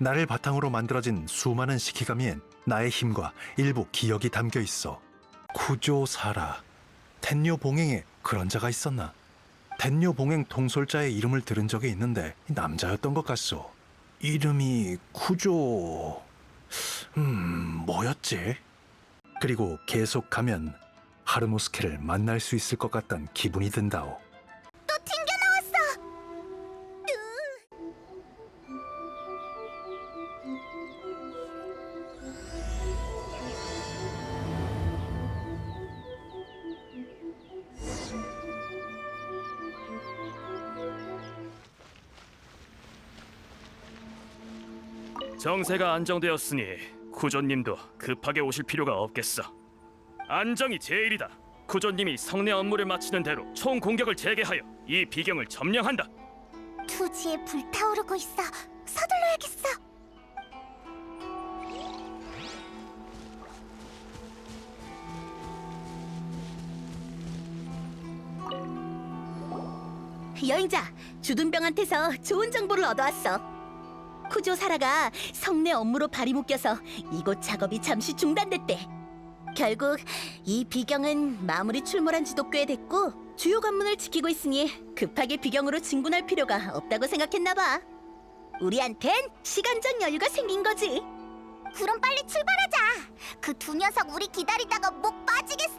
나를 바탕으로 만들어진 수많은 시키가미엔 나의 힘과 일부 기억이 담겨 있어. 구조사라. 텐뇨 봉행에 그런 자가 있었나? 텐뇨 봉행 통솔자의 이름을 들은 적이 있는데 남자였던 것 같소. 이름이 구조... 음... 뭐였지? 그리고 계속 가면 하르노스케를 만날 수 있을 것 같단 기분이 든다오. 정세가 안정되었으니 구조님도 급하게 오실 필요가 없겠어. 안정이 제일이다. 구조님이 성내 업무를 마치는 대로 총 공격을 재개하여 이 비경을 점령한다. 투지에 불타오르고 있어. 서둘러야겠어. 여행자 주둔병한테서 좋은 정보를 얻어왔어. 쿠조 사라가 성내 업무로 발이 묶여서 이곳 작업이 잠시 중단됐대. 결국 이 비경은 마무리 출몰한 지도 꽤 됐고 주요 관문을 지키고 있으니 급하게 비경으로 진군할 필요가 없다고 생각했나 봐. 우리한텐 시간적 여유가 생긴 거지. 그럼 빨리 출발하자. 그 두 녀석 우리 기다리다가 목 빠지겠어.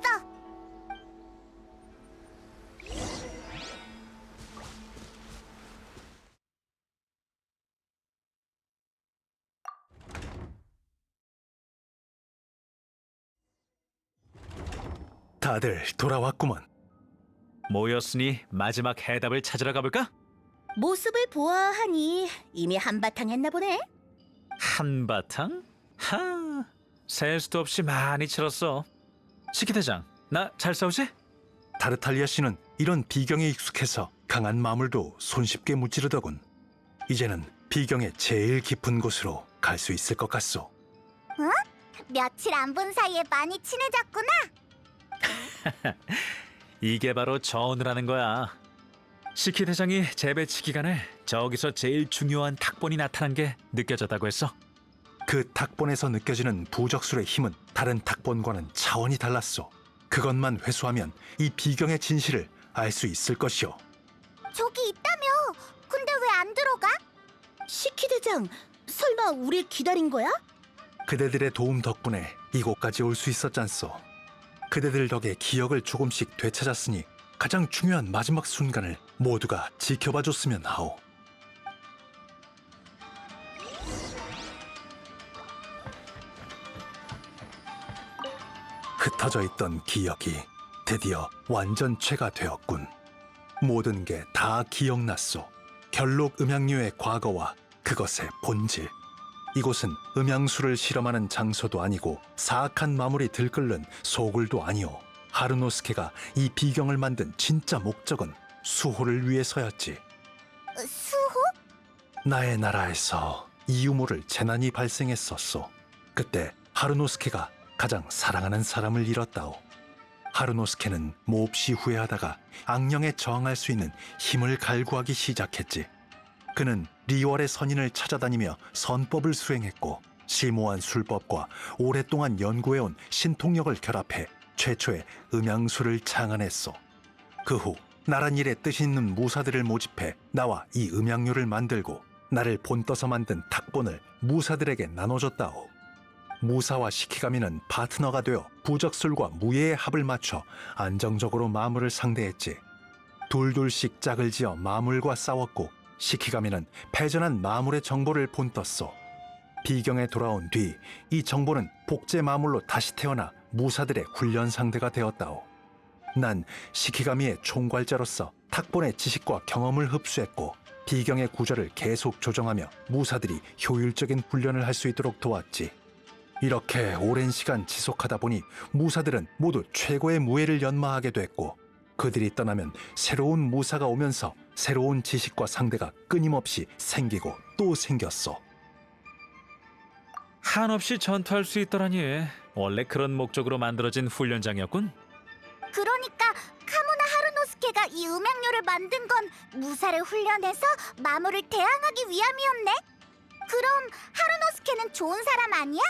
다들 돌아왔구먼. 모였으니 마지막 해답을 찾으러 가볼까? 모습을 보아하니 이미 한바탕 했나 보네. 한바탕? 하, 셀 수도 없이 많이 치렀어. 시키대장, 나 잘 싸우지? 다르탈리아 씨는 이런 비경에 익숙해서 강한 마물도 손쉽게 무찌르더군. 이제는 비경의 제일 깊은 곳으로 갈 수 있을 것 같소. 며칠 안 본 사이에 많이 친해졌구나. 이게 바로 전우라는 거야. 시키 대장이 재배치 기간에 저기서 제일 중요한 탁본이 나타난 게 느껴졌다고 했어. 그 탁본에서 느껴지는 부적술의 힘은 다른 탁본과는 차원이 달랐소. 그것만 회수하면 이 비경의 진실을 알 수 있을 것이오. 저기 있다며. 근데 왜 안 들어가? 시키 대장, 설마 우릴 기다린 거야? 그대들의 도움 덕분에 이곳까지 올 수 있었잖소. 그대들 덕에 기억을 조금씩 되찾았으니 가장 중요한 마지막 순간을 모두가 지켜봐 줬으면 하오. 흩어져 있던 기억이 드디어 완전체가 되었군. 모든 게 다 기억났소. 결록 음향류의 과거와 그것의 본질. 이곳은 음양수를 실험하는 장소도 아니고 사악한 마물이 들끓는 소굴도 아니오. 하르노스케가 이 비경을 만든 진짜 목적은 수호를 위해서였지. 어, 수호? 나의 나라에서 이유모를 재난이 발생했었소. 그때 하르노스케가 가장 사랑하는 사람을 잃었다오. 하르노스케는 몹시 후회하다가 악령에 저항할 수 있는 힘을 갈구하기 시작했지. 그는 리월의 선인을 찾아다니며 선법을 수행했고 심오한 술법과 오랫동안 연구해온 신통력을 결합해 최초의 음양술을 창안했소. 그 후 나란 일에 뜻 있는 무사들을 모집해 나와 이 음양료를 만들고 나를 본떠서 만든 탁본을 무사들에게 나눠줬다오. 무사와 시키가미는 파트너가 되어 부적술과 무예의 합을 맞춰 안정적으로 마물을 상대했지. 둘둘씩 짝을 지어 마물과 싸웠고 시키가미는 패전한 마물의 정보를 본떴소. 비경에 돌아온 뒤 이 정보는 복제 마물로 다시 태어나 무사들의 훈련 상대가 되었다오. 난 시키가미의 총괄자로서 탁본의 지식과 경험을 흡수했고 비경의 구조를 계속 조정하며 무사들이 효율적인 훈련을 할 수 있도록 도왔지. 이렇게 오랜 시간 지속하다 보니 무사들은 모두 최고의 무예를 연마하게 됐고 그들이 떠나면 새로운 무사가 오면서 새로운 지식과 상대가 끊임없이 생기고 또 생겼어. 한없이 전투할 수 있더라니. 원래 그런 목적으로 만들어진 훈련장이었군. 그러니까 카모나 하르노스케가 이 음향료를 만든 건 무사를 훈련해서 마물을 대항하기 위함이었네. 그럼 하루노스케는 좋은 사람 아니야?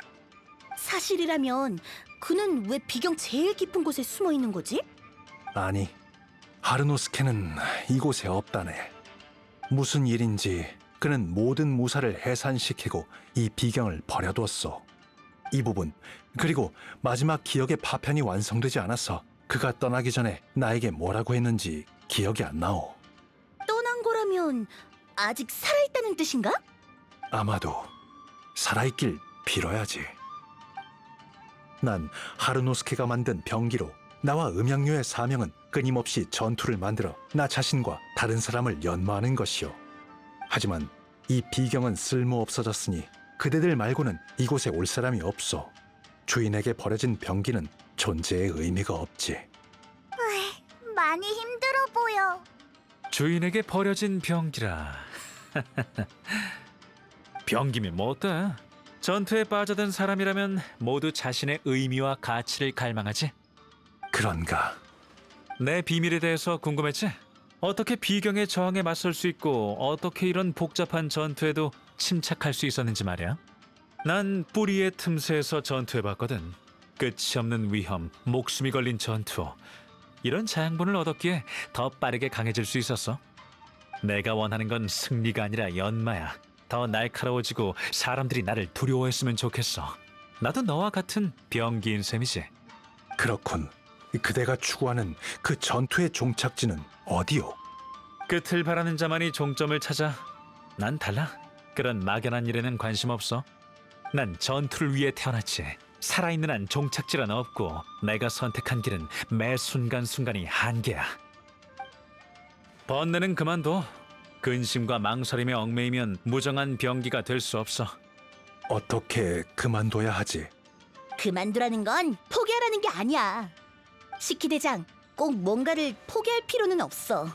사실이라면 그는 왜 비경 제일 깊은 곳에 숨어 있는 거지? 아니, 하르노스케는 이곳에 없다네. 무슨 일인지 그는 모든 무사를 해산시키고 이 비경을 버려뒀어. 이 부분, 그리고 마지막 기억의 파편이 완성되지 않아서 그가 떠나기 전에 나에게 뭐라고 했는지 기억이 안 나오. 떠난 거라면 아직 살아있다는 뜻인가? 아마도 살아있길 빌어야지. 난 하르노스케가 만든 병기로 나와 음양료의 사명은 끊임없이 전투를 만들어 나 자신과 다른 사람을 연마하는 것이오. 하지만 이 비경은 쓸모 없어졌으니 그대들 말고는 이곳에 올 사람이 없어. 주인에게 버려진 병기는 존재의 의미가 없지. 많이 힘들어 보여. 주인에게 버려진 병기라. 병기면 뭐 어때? 전투에 빠져든 사람이라면 모두 자신의 의미와 가치를 갈망하지. 그런가? 내 비밀에 대해서 궁금했지? 어떻게 비경의 저항에 맞설 수 있고 어떻게 이런 복잡한 전투에도 침착할 수 있었는지 말이야. 난 뿌리의 틈새에서 전투해봤거든. 끝이 없는 위험, 목숨이 걸린 전투. 이런 자양분을 얻었기에 더 빠르게 강해질 수 있었어. 내가 원하는 건 승리가 아니라 연마야. 더 날카로워지고 사람들이 나를 두려워했으면 좋겠어. 나도 너와 같은 병기인 셈이지. 그렇군. 그대가 추구하는 그 전투의 종착지는 어디오? 끝을 바라는 자만이 종점을 찾아. 난 달라. 그런 막연한 일에는 관심 없어. 난 전투를 위해 태어났지. 살아있는 한 종착지란 없고 내가 선택한 길은 매 순간순간이 한계야. 번뇌는 그만둬. 근심과 망설임에 얽매이면 무정한 병기가 될 수 없어. 어떻게 그만둬야 하지? 그만두라는 건 포기하라는 게 아니야. 시키 대장, 꼭 뭔가를 포기할 필요는 없어.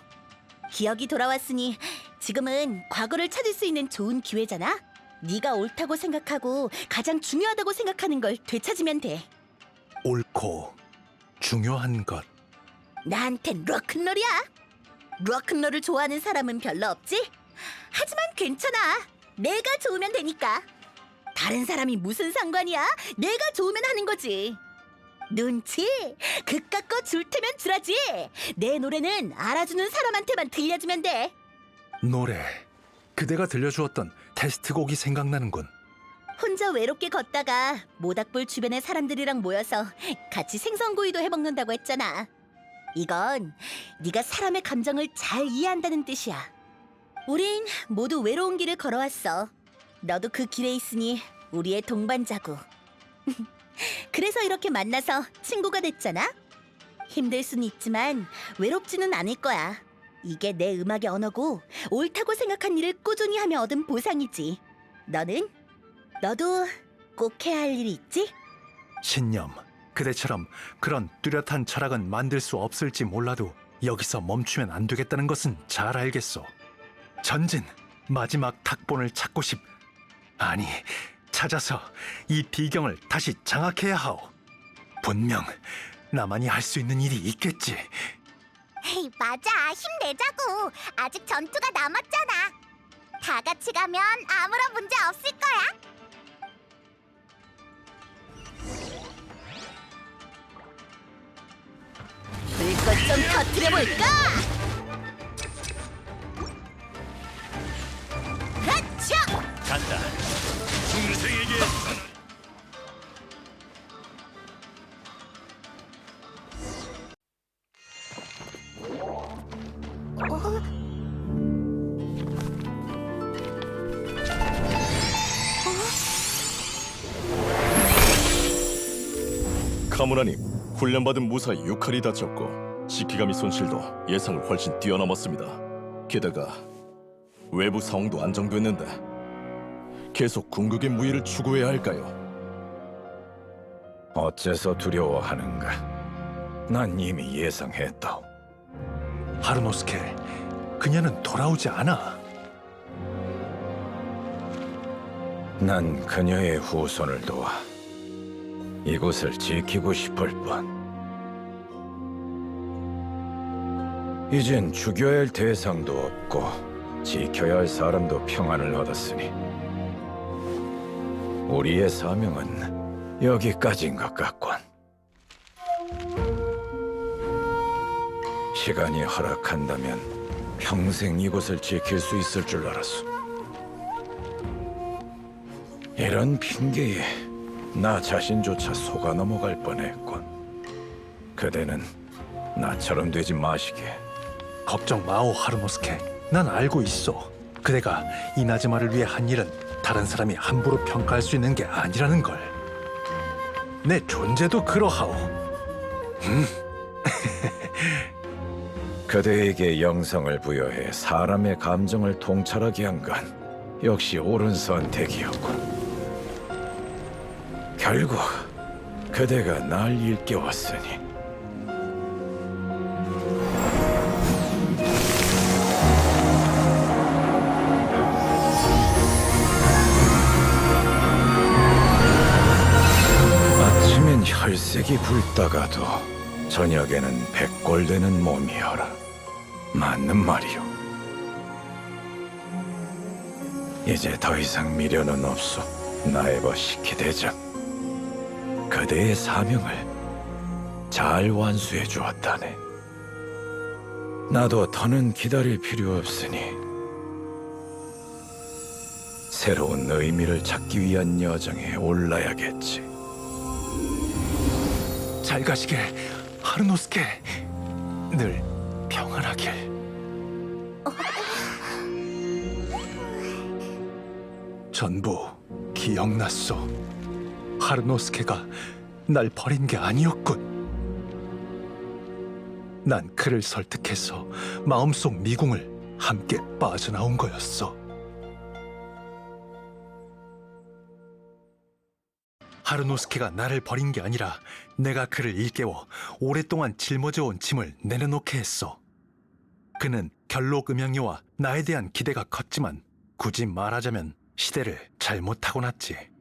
기억이 돌아왔으니 지금은 과거를 찾을 수 있는 좋은 기회잖아. 네가 옳다고 생각하고 가장 중요하다고 생각하는 걸 되찾으면 돼. 옳고 중요한 것. 나한텐 로큰롤이야. 로큰롤을 좋아하는 사람은 별로 없지? 하지만 괜찮아. 내가 좋으면 되니까. 다른 사람이 무슨 상관이야? 내가 좋으면 하는 거지. 눈치? 그깟 거줄 테면 주라지. 내 노래는 알아주는 사람한테만 들려주면 돼. 노래. 그대가 들려주었던 테스트곡이 생각나는군. 혼자 외롭게 걷다가 모닥불 주변의 사람들이랑 모여서 같이 생선구이도 해먹는다고 했잖아. 이건 네가 사람의 감정을 잘 이해한다는 뜻이야. 우린 모두 외로운 길을 걸어왔어. 너도 그 길에 있으니 우리의 동반자고. 그래서 이렇게 만나서 친구가 됐잖아. 힘들 순 있지만 외롭지는 않을 거야. 이게 내 음악의 언어고 옳다고 생각한 일을 꾸준히 하며 얻은 보상이지. 너는? 너도 꼭 해야 할 일이 있지? 신념. 그대처럼 그런 뚜렷한 철학은 만들 수 없을지 몰라도 여기서 멈추면 안 되겠다는 것은 잘 알겠소. 전진. 마지막 탁본을 찾고 싶. 아니, 찾아서 이 비경을 다시 장악해야 하오. 분명 나만이 할 수 있는 일이 있겠지. 헤이, 맞아. 힘내자고. 아직 전투가 남았잖아. 다 같이 가면 아무런 문제 없을 거야. 불꽃 좀 터뜨려 볼까? 훈련받은 무사 유칼이 다쳤고 시키가미 손실도 예상을 훨씬 뛰어넘었습니다. 게다가 외부 상황도 안정됐는데 계속 궁극의 무기를 추구해야 할까요? 어째서 두려워하는가? 난 이미 예상했다. 하르노스케, 그녀는 돌아오지 않아. 난 그녀의 후손을 도와 이곳을 지키고 싶을 뿐. 이젠 죽여야 할 대상도 없고 지켜야 할 사람도 평안을 얻었으니 우리의 사명은 여기까지인 것 같군. 시간이 허락한다면 평생 이곳을 지킬 수 있을 줄 알았어. 이런 핑계에 나 자신조차 속아 넘어갈 뻔했군. 그대는 나처럼 되지 마시게. 걱정 마오 하르노스케. 난 알고 있어. 그대가 이나즈마를 위해 한 일은 다른 사람이 함부로 평가할 수 있는 게 아니라는 걸. 내 존재도 그러하오. 그대에게 영성을 부여해 사람의 감정을 통찰하게 한 건 역시 옳은 선택이었군. 결국 그대가 날 일깨웠으니 아침엔 혈색이 붉다가도 저녁에는 백골되는 몸이여라. 맞는 말이오. 이제 더 이상 미련은 없어. 나에버 시키대장. 그대의 사명을 잘 완수해 주었다네. 나도 더는 기다릴 필요 없으니 새로운 의미를 찾기 위한 여정에 올라야겠지. 잘 가시길 하르노스케. 늘 평안하길. 전부 기억났소. 하르노스케가 날 버린 게 아니었군. 난 그를 설득해서 마음속 미궁을 함께 빠져나온 거였어. 하르노스케가 나를 버린 게 아니라 내가 그를 일깨워 오랫동안 짊어져온 짐을 내려놓게 했어. 그는 결록 음향료와 나에 대한 기대가 컸지만 굳이 말하자면 시대를 잘못 타고났지.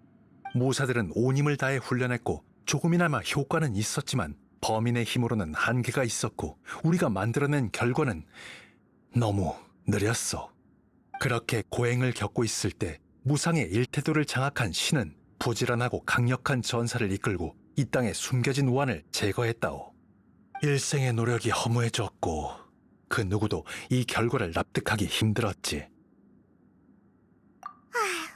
모사들은 온 힘을 다해 훈련했고 조금이나마 효과는 있었지만 범인의 힘으로는 한계가 있었고 우리가 만들어낸 결과는 너무 느렸어. 그렇게 고행을 겪고 있을 때 무상의 일태도를 장악한 신은 부지런하고 강력한 전사를 이끌고 이 땅에 숨겨진 우환을 제거했다오. 일생의 노력이 허무해졌고 그 누구도 이 결과를 납득하기 힘들었지. 상상은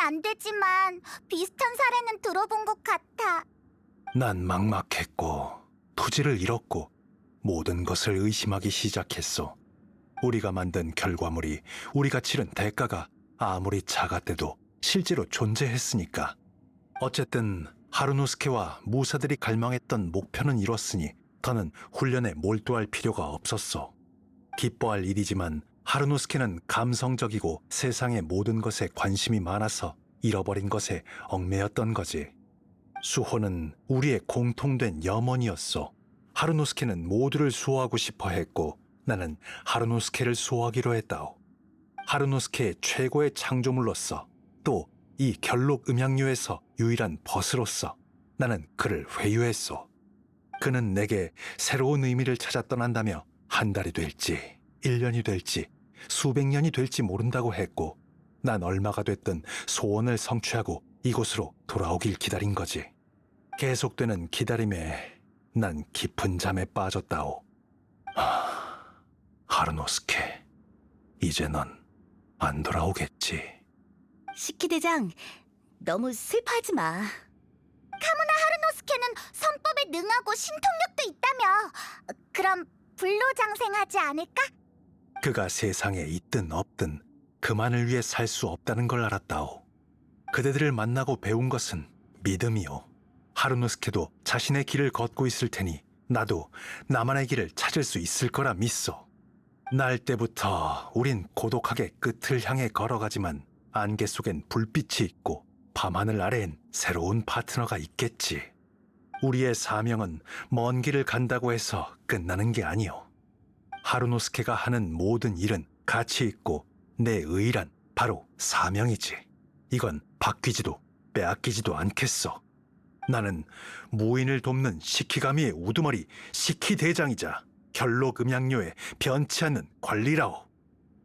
안 되지만 비슷한 사례는 들어본 것 같아. 난 막막했고 부지를 잃었고 모든 것을 의심하기 시작했어. 우리가 만든 결과물이 우리가 치른 대가가 아무리 작았대도 실제로 존재했으니까. 어쨌든 하루노스케와 무사들이 갈망했던 목표는 이뤘으니 더는 훈련에 몰두할 필요가 없었어. 기뻐할 일이지만 하루노스케는 감성적이고 세상의 모든 것에 관심이 많아서 잃어버린 것에 얽매였던 거지. 수호는 우리의 공통된 염원이었어. 하루노스케는 모두를 수호하고 싶어 했고 나는 하루노스케를 수호하기로 했다오. 하루노스케의 최고의 창조물로서 또 이 결록 음향료에서 유일한 벗으로서 나는 그를 회유했소. 그는 내게 새로운 의미를 찾아 떠난다며 한 달이 될지, 일 년이 될지, 수백 년이 될지 모른다고 했고 난 얼마가 됐든 소원을 성취하고 이곳으로 돌아오길 기다린 거지. 계속되는 기다림에 난 깊은 잠에 빠졌다오. 하, 하르노스케, 이제 넌 안 돌아오겠지. 시키 대장, 너무 슬퍼하지 마. 하르노스케는 선법에 능하고 신통력도 있다며. 그럼 불로 장생하지 않을까? 그가 세상에 있든 없든 그만을 위해 살 수 없다는 걸 알았다오. 그대들을 만나고 배운 것은 믿음이요. 하루노스케도 자신의 길을 걷고 있을 테니 나도 나만의 길을 찾을 수 있을 거라 믿소. 날 때부터 우린 고독하게 끝을 향해 걸어가지만 안개 속엔 불빛이 있고 밤하늘 아래엔 새로운 파트너가 있겠지. 우리의 사명은 먼 길을 간다고 해서 끝나는 게 아니오. 하루노스케가 하는 모든 일은 가치 있고 내 의란 바로 사명이지. 이건 바뀌지도 빼앗기지도 않겠어. 나는 무인을 돕는 시키가미의 우두머리 시키 대장이자 결록 음향료의 변치 않는 관리라오.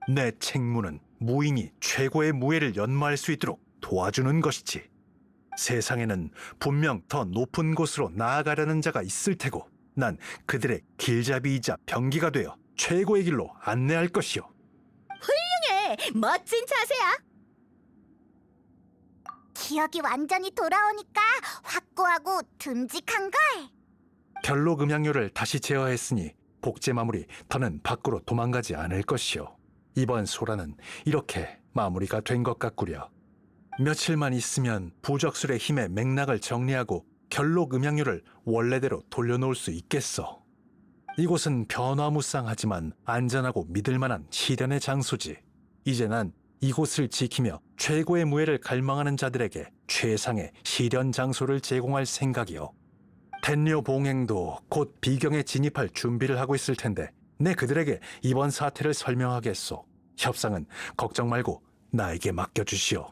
내 책무는 무인이 최고의 무예를 연마할 수 있도록 도와주는 것이지. 세상에는 분명 더 높은 곳으로 나아가려는 자가 있을 테고 난 그들의 길잡이이자 병기가 되어 최고의 길로 안내할 것이요. 네, 멋진 자세야. 기억이 완전히 돌아오니까 확고하고 듬직한 걸. 결록 음향료를 다시 제어했으니 복제 마무리 더는 밖으로 도망가지 않을 것이요. 이번 소라는 이렇게 마무리가 된 것 같구려. 며칠만 있으면 부적술의 힘의 맥락을 정리하고 결록 음향료를 원래대로 돌려놓을 수 있겠어. 이곳은 변화무쌍하지만 안전하고 믿을만한 시련의 장소지. 이제 난 이곳을 지키며 최고의 무예를 갈망하는 자들에게 최상의 시련 장소를 제공할 생각이요. 텐료 봉행도 곧 비경에 진입할 준비를 하고 있을 텐데 내 그들에게 이번 사태를 설명하겠소. 협상은 걱정 말고 나에게 맡겨주시오.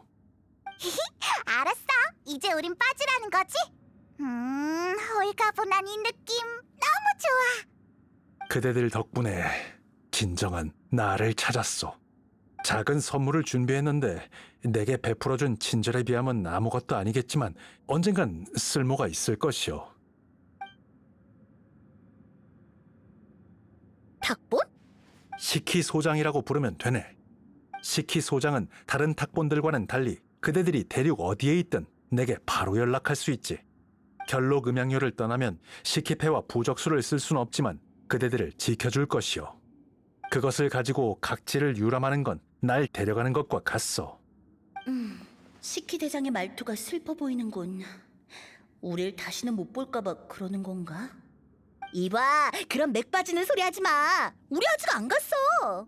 알았어. 이제 우린 빠지라는 거지? 음, 홀가분한 이 느낌 너무 좋아. 그대들 덕분에 진정한 나를 찾았소. 작은 선물을 준비했는데 내게 베풀어준 친절에 비하면 아무것도 아니겠지만 언젠간 쓸모가 있을 것이오. 탁본? 시키 소장이라고 부르면 되네. 시키 소장은 다른 탁본들과는 달리 그대들이 대륙 어디에 있든 내게 바로 연락할 수 있지. 결록 음향료를 떠나면 시키패와 부적수를 쓸 수는 없지만 그대들을 지켜줄 것이오. 그것을 가지고 각지를 유람하는 건 날 데려가는 것과 같소. 음, 시키 대장의 말투가 슬퍼 보이는군. 우릴 다시는 못 볼까봐 그러는 건가? 이봐, 그런 맥 빠지는 소리 하지 마. 우리 아직 안 갔어.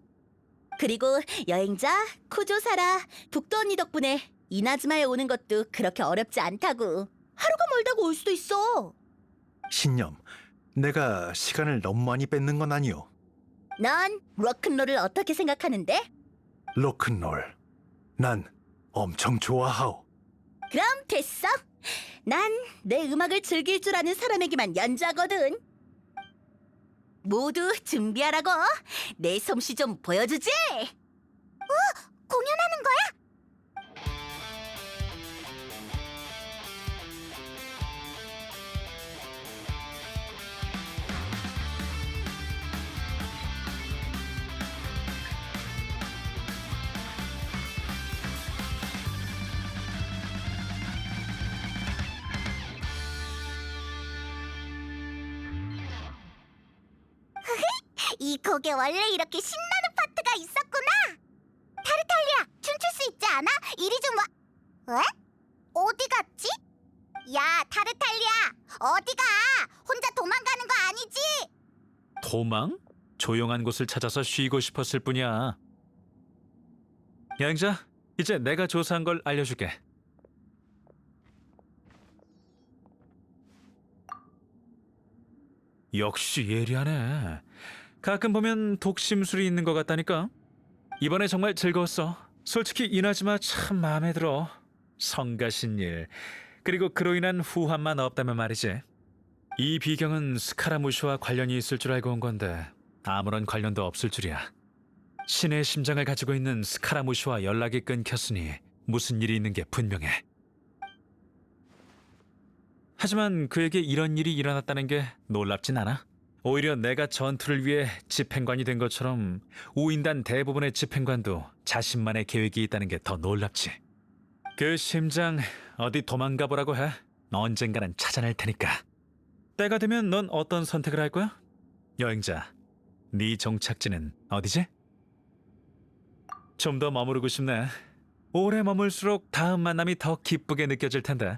그리고 여행자 쿠조사라 북도 언니 덕분에 이나즈마에 오는 것도 그렇게 어렵지 않다고. 하루가 멀다고 올 수도 있어. 신념, 내가 시간을 너무 많이 뺏는 건 아니오. 넌 로큰롤을 어떻게 생각하는데? 로큰롤. 난 엄청 좋아하오. 그럼 됐어. 난 내 음악을 즐길 줄 아는 사람에게만 연주하거든. 모두 준비하라고. 내 솜씨 좀 보여주지. 공연하는 거야? 이 곡에 원래 이렇게 신나는 파트가 있었구나. 타르탈리아, 춤출 수 있지 않아? 이리 좀 와. 왜? 어디 갔지? 야, 타르탈리아, 어디 가? 혼자 도망가는 거 아니지? 도망? 조용한 곳을 찾아서 쉬고 싶었을 뿐이야. 여행자, 이제 내가 조사한 걸 알려줄게. 역시 예리하네. 가끔 보면 독심술이 있는 것 같다니까. 이번에 정말 즐거웠어. 솔직히 이나즈마 참 마음에 들어. 성가신 일. 그리고 그로 인한 후환만 없다면 말이지. 이 비경은 스카라무시와 관련이 있을 줄 알고 온 건데 아무런 관련도 없을 줄이야. 신의 심장을 가지고 있는 스카라무시와 연락이 끊겼으니 무슨 일이 있는 게 분명해. 하지만 그에게 이런 일이 일어났다는 게 놀랍진 않아. 오히려 내가 전투를 위해 집행관이 된 것처럼 우인단 대부분의 집행관도 자신만의 계획이 있다는 게 더 놀랍지. 그 심장 어디 도망가 보라고 해. 언젠가는 찾아낼 테니까. 때가 되면 넌 어떤 선택을 할 거야? 여행자, 네 정착지는 어디지? 좀 더 머무르고 싶네. 오래 머물수록 다음 만남이 더 기쁘게 느껴질 텐데.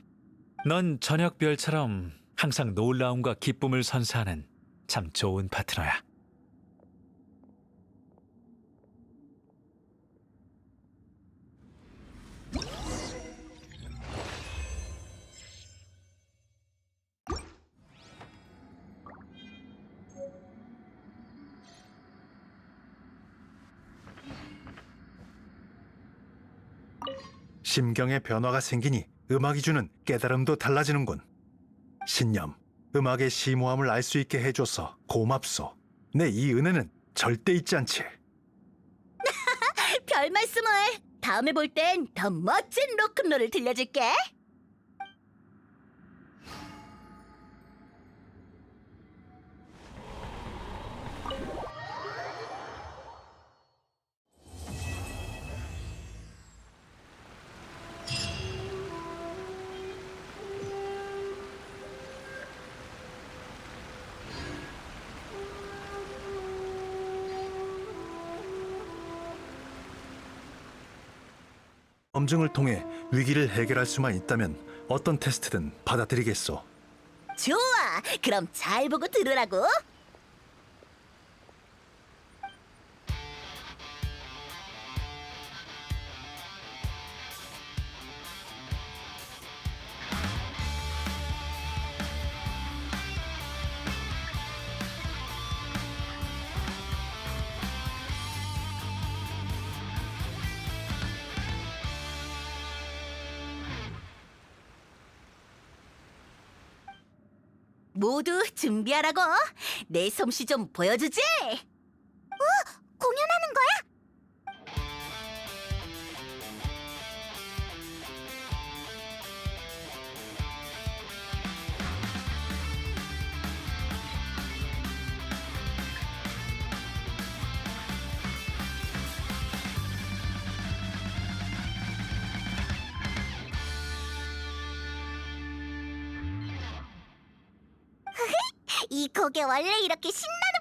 넌 저녁별처럼 항상 놀라움과 기쁨을 선사하는 참 좋은 파트너야. 심경의 변화가 생기니 음악이 주는 깨달음도 달라지는군. 신념, 음악의 심오함을 알 수 있게 해줘서 고맙소. 내 이 은혜는 절대 잊지 않지. 별 말씀을. 다음에 볼 땐 더 멋진 로큰롤을 들려줄게. 검증을 통해 위기를 해결할 수만 있다면 어떤 테스트든 받아들이겠소. 좋아. 그럼 잘 보고 들으라고. 모두 준비하라고. 내 솜씨 좀 보여주지. 공 이 곡에 원래 이렇게 신나